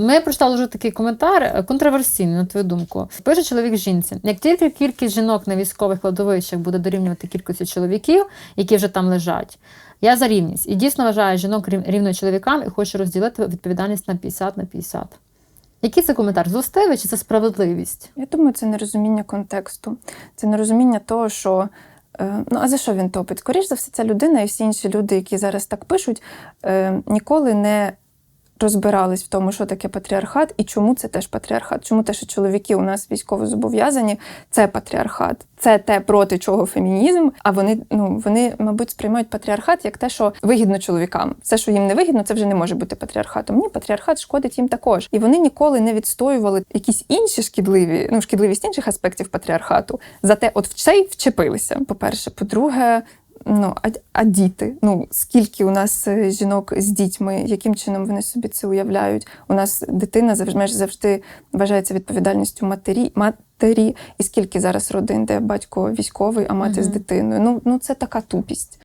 Ми прочитали вже такий коментар, е, контроверсійний, на твою думку. Пише чоловік жінці: як тільки кількість жінок на військових кладовищах буде дорівнювати кількості чоловіків, які вже там лежать, я за рівність і дійсно вважаю жінок рів- рівною чоловікам і хочу розділити відповідальність на 50 на 50. Який це коментар? Злостивий чи це справедливість? Я думаю, це нерозуміння контексту, це нерозуміння того, що. е, Ну, а за що він топить? Скоріш за все, ця людина і всі інші люди, які зараз так пишуть, е, ніколи не розбирались в тому, що таке патріархат і чому це теж патріархат. Чому те, що чоловіки у нас військово зобов'язані, це патріархат, це те, проти чого фемінізм. А вони, ну, вони, мабуть, сприймають патріархат як те, що вигідно чоловікам. Все, що їм не вигідно, це вже не може бути патріархатом. Ні, патріархат шкодить їм також. І вони ніколи не відстоювали якісь інші шкідливі, ну шкідливість інших аспектів патріархату. Зате, от в цей вчепилися. По-перше, по-друге. Ну, а, а діти? Ну, скільки у нас е, жінок з дітьми, яким чином вони собі це уявляють? У нас дитина завжди завжди вважається відповідальністю матері, матері. І скільки зараз родин, де батько військовий, а мати з дитиною? Ну, ну це така тупість.